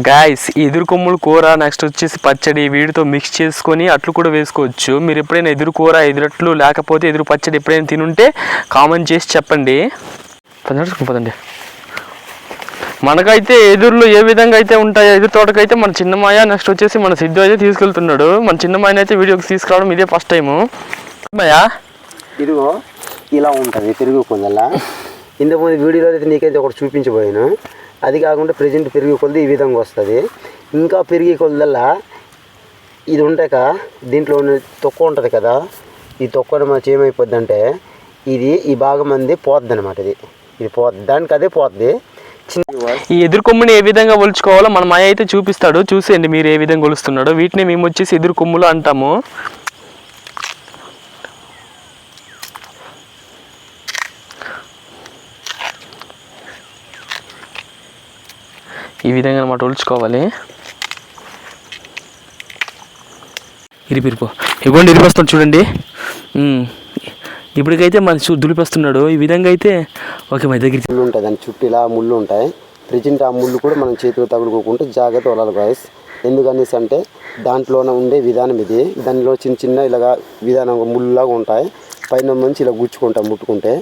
Guys ఎదురు కొమ్ములు కూర నెక్స్ట్ వచ్చేసి పచ్చడి వీటితో మిక్స్ చేసుకొని అట్లు కూడా వేసుకోవచ్చు. మీరు ఎప్పుడైనా ఎదురు కూర ఎదురట్లు లేకపోతే ఎదురు పచ్చడి ఎప్పుడైనా తినుంటే కామెంట్ చేసి చెప్పండి. పదండి. మనకైతే ఎదురులో ఏ విధంగా అయితే ఉంటాయో ఎదురు తోటకైతే మన చిన్నమాయ నెక్స్ట్ వచ్చేసి మన సిద్ధు అయితే తీసుకెళ్తున్నాడు. మన చిన్నమాయన అయితే వీడియోకి తీసుకురావడం ఇదే ఫస్ట్ టైము మాయా ఇదిగో ఇలా ఉంటుంది తిరుగు కొందల్లా ఇంతకుముందు వీడియోలో అయితే నీకైతే ఒకటి చూపించబోయాను. అది కాకుండా ప్రజెంట్ పెరిగే కొలది ఈ విధంగా వస్తుంది. ఇంకా పెరిగే కొలదల్లా ఇది ఉంటాక దీంట్లో ఉన్న తొక్క ఉంటుంది కదా ఈ తొక్కడం మనకి ఏమైపోద్ది అంటే ఇది ఈ భాగం మంది పోద్ది అనమాట ఇది. ఇది పోద్ది దానికి అదే పోద్ది. చిన్న ఈ ఎదురు కొమ్ముని ఏ విధంగా ఒలుచుకోవాలో మన మాయ అయితే చూపిస్తాడు. చూసేయండి మీరు ఏ విధంగా ఒలుస్తున్నాడో. వీటిని మేము వచ్చేసి ఎదురు కొమ్ములు అంటాము. ఈ విధంగా అనమాట ఒలుచుకోవాలి. ఇరిపిరిపో ఇవ్వండి ఇరిపేస్తాడు చూడండి. ఇప్పటికైతే మన చూ దులిపేస్తున్నాడు. ఈ విధంగా అయితే ఓకే మా దగ్గర ముళ్ళు ఉంటాయి. దాని చుట్టూ ఇలా ముళ్ళు ఉంటాయి. ప్రజెంట్ ఆ ముళ్ళు కూడా మనం చేతిలో తగులుకోకుండా జాగ్రత్త వదలాలి గాయస్ ఎందుకనేసి అంటే దాంట్లోనే ఉండే విధానం ఇది. దానిలో చిన్న చిన్న ఇలాగా విధానం ముళ్ళులాగా ఉంటాయి. పైన నుంచి ఇలా గుచ్చుకుంటాం ముట్టుకుంటే.